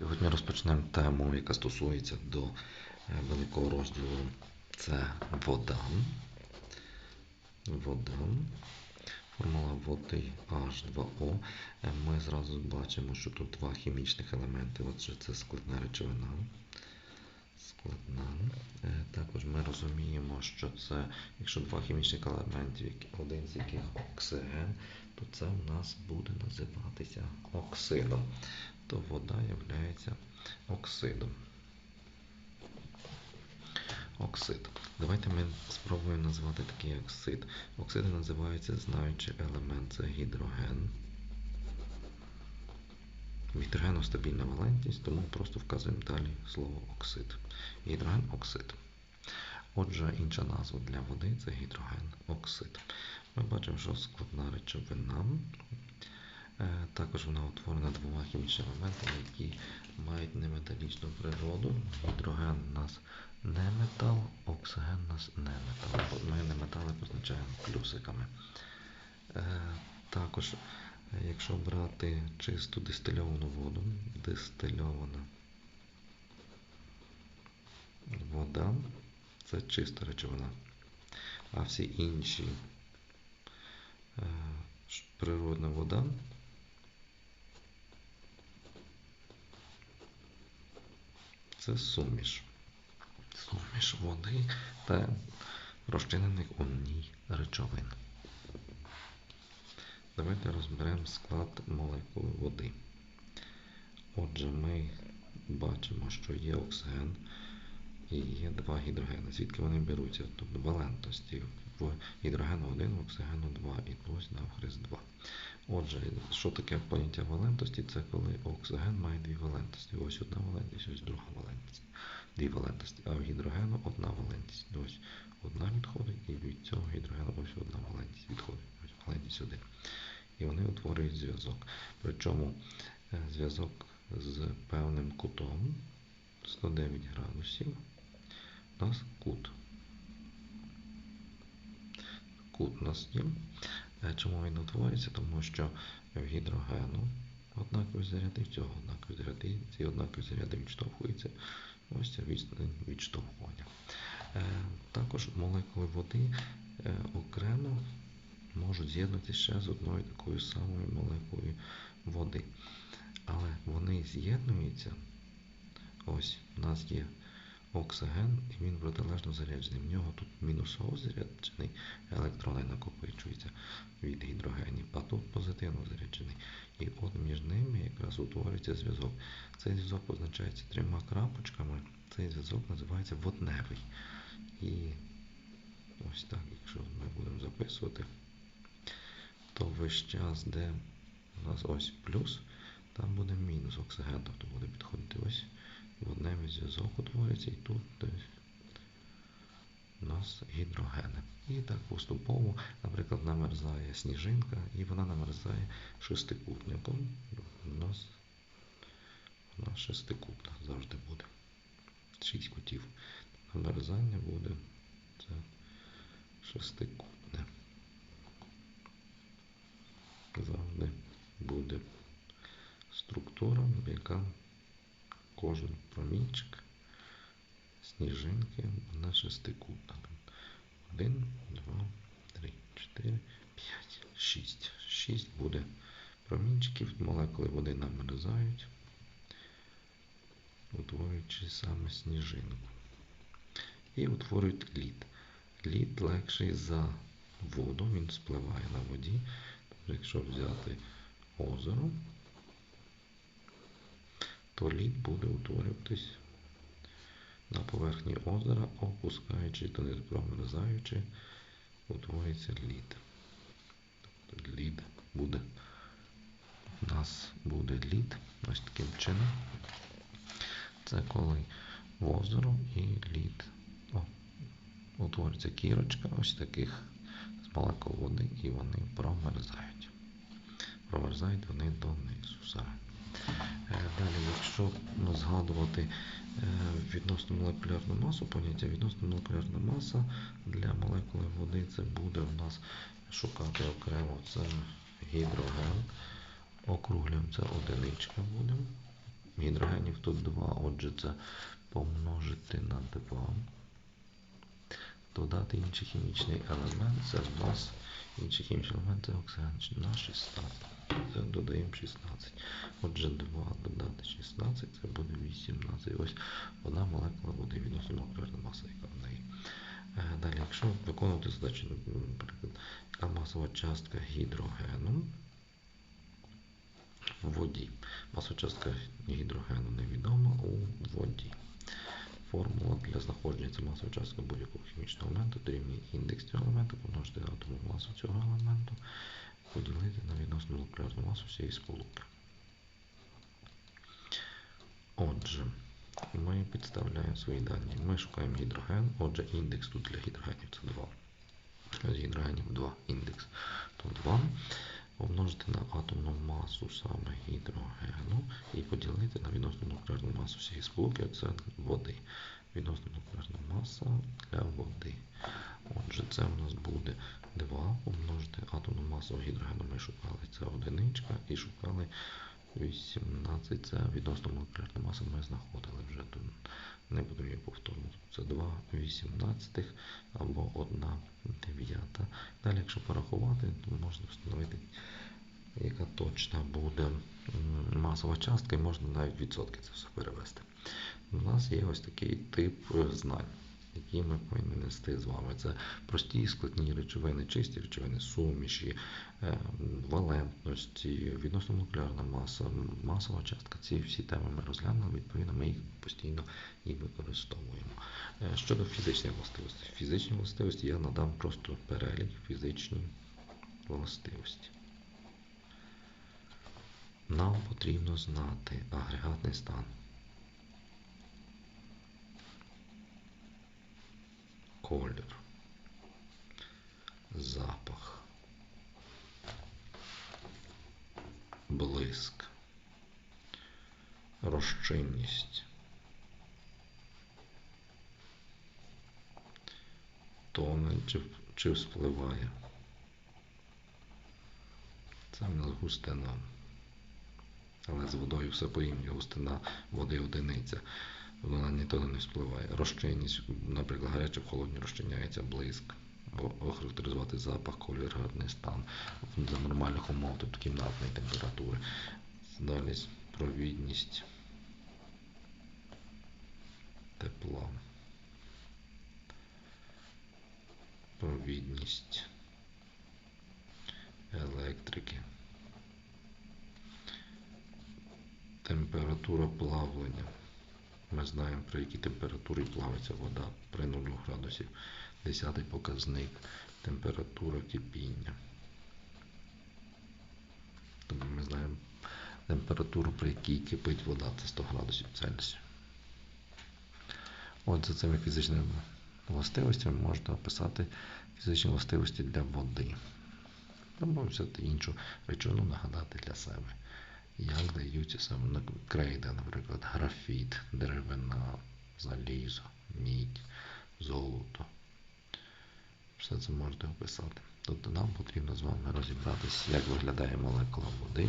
Сьогодні розпочнемо тему, яка стосується до е, великого розділу. Це вода. Вода. Формула води H2O. Е, Ми зразу бачимо, що тут два хімічних елементи. Отже, це складна речовина. Складна. Е, Також ми розуміємо, що це, якщо два хімічних елементи, один з яких оксиген, то це в нас буде називатися оксидом. То вода є оксидом. Оксид. Давайте ми спробуємо назвати такий оксид. Оксиди називаються, знаючи елемент, це гідроген. В гідрогену стабільна валентність, тому просто вказуємо далі слово оксид. Гідроген оксид. Отже, інша назва для води це гідроген оксид. Ми бачимо, що складна речовина. Е, Також вона утворена двома хімічними елементами, які мають неметалічну природу. Гідроген у нас не метал, оксиген у нас не метал. Ми не метали позначаємо плюсиками. Е, Також, якщо брати чисту дистильовану воду, дистильована вода це чиста речовина. А всі інші е, природна вода це суміш. Суміш води та розчинених у ній речовин. Давайте розберемо склад молекул води. Отже, ми бачимо, що є оксиген і є два гідрогени. Звідки вони беруться? Тобто валентності. В гідрогену 1, в оксигену 2 і ось навхрест 2. Отже, що таке поняття валентності? Це коли оксиген має дві валентності. Ось одна валентність, ось друга валентність. Дві валентності. А в гідрогену одна валентність. Ось одна відходить, і від цього гідрогену ось одна валентність відходить. Ось валентність 1. І вони утворюють зв'язок. Причому е, зв'язок з певним кутом 109 градусів. У нас кут. Кут у нас є. Е, Чому він утворюється? Тому що в гідрогену однакові заряди, в цього однакові заряди, ці однакові заряди відштовхуються. Ось відстань відштовхування. Е, Також молекули води окремо можуть з'єднатися ще з одною такою самою молекулою води. Але вони з'єднуються. Ось у нас є оксиген, і він протилежно заряджений. В нього тут мінусово заряджений, електрони накопичуються від гідрогенів, а тут позитивно заряджений. І от між ними якраз утворюється зв'язок. Цей зв'язок позначається трьома крапочками. Цей зв'язок називається водневий. І ось так, якщо ми будемо записувати, то весь час, де у нас ось плюс, там буде мінус оксиген, тобто буде підходити ось водневий зв'язок утворюється і тут десь у нас гідрогени. І так поступово, наприклад, намерзає сніжинка, і вона намерзає шестикутником. У нас вона шестикутна завжди буде. Шість кутів. Намерзання буде це шестикутне. Завжди буде структура, яка кожен промінчик сніжинки на шестикутна. Один, два, три, чотири, п'ять, шість. Шість буде промінчиків, молекули води намерзають, утворюючи саме сніжинку. І утворюють лід. Лід легший за воду, він спливає на воді. Якщо взяти озеро, то лід буде утворюватись на поверхні озера, опускаючи та не промерзаючи, утворюється лід. Тобто лід буде. У нас буде лід ось таким чином. Це коли в озеро і лід. О, утворюється кірочка ось таких з води, і вони промерзають. Промерзають вони донизу. Зараз. Е, Далі, якщо згадувати е, відносно молекулярну масу, поняття відносно молекулярна маса для молекули води це буде у нас шукати окремо це гідроген. Округлюємо це одиничка буде. гідрогенів тут 2, отже це помножити на 2. Додати інший хімічний елемент, це в нас інший хімічний елемент це оксиген на 16. Це додаємо 16. Отже, 2 додати 16, це буде 18. Ось одна молекула буде відносно молекулярна маса, яка в неї. Е, Далі, якщо виконувати задачу, наприклад, яка масова частка гідрогену в воді. Масова частка гідрогену невідома у воді. Формула для знаходження це масова частка будь-якого хімічного елементу дорівнює індекс цього елементу, помножити на атомну масу цього елементу, поділити на відносну молекулярну масу всієї сполуки. Отже, ми підставляємо свої дані. Ми шукаємо гідроген. Отже, індекс тут для гідрогенів це 2. Ось гідрогенів 2 індекс. То 2 помножити на атомну масу саме гідрогену і поділити на відносну нуклеарну масу всієї сполуки, це води. Відносна нуклеарна маса для води. Отже, це у нас буде 2 помножити атомну масу гідрогену. Ми шукали це одиничка і шукали 18. Це відносно молекулярна маса ми знаходили вже тут. Не буду її повторювати. Це 2 18 або 1 дев'ята. Далі, якщо порахувати, то можна встановити, яка точна буде масова частка, і можна навіть відсотки це все перевести. У нас є ось такий тип е, знань, які ми повинні нести з вами. Це прості складні речовини, чисті речовини, суміші, е, валентності, відносно молекулярна маса, масова частка. Ці всі теми ми розглянули, відповідно, ми їх постійно і використовуємо. Е, Щодо фізичних властивостей. Фізичні властивості я надам просто перелік фізичні властивості. Нам потрібно знати агрегатний стан. Колір, запах, блиск, розчинність, тоне чи, чи вспливає. Це в нас густина. Але з водою все порівнює. Густина води одиниця. Вона ніколи не вспливає. Розчинність, наприклад, гаряче в холодні розчиняється блиск. Охарактеризувати запах, колір, гарний стан за нормальних умов, тобто кімнатної температури. Далі провідність тепла. Провідність електрики. Температура плавлення. Ми знаємо, при якій температурі плавиться вода при 0 градусів. Десятий показник температура кипіння. Тобто ми знаємо температуру, при якій кипить вода, це 100 градусів Цельсія. От за цими фізичними властивостями можна описати фізичні властивості для води. Або взяти іншу речовину нагадати для себе. Як даються саме на крейда, наприклад, графіт, деревина, залізо, мідь, золото. Все це можете описати. Тобто нам потрібно з вами розібратися, як виглядає молекула води.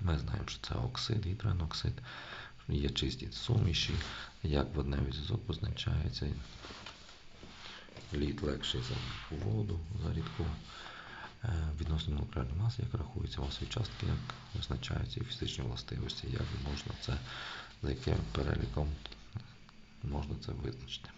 Ми знаємо, що це оксид, гідрооксид, є чисті суміші, як водневий зв'язок позначається. Лід легший за воду, за рідку. Е, Відносно нуклеарної маси, як рахується масові частки, як визначаються і фізичні властивості, як можна це, за яким переліком можна це визначити.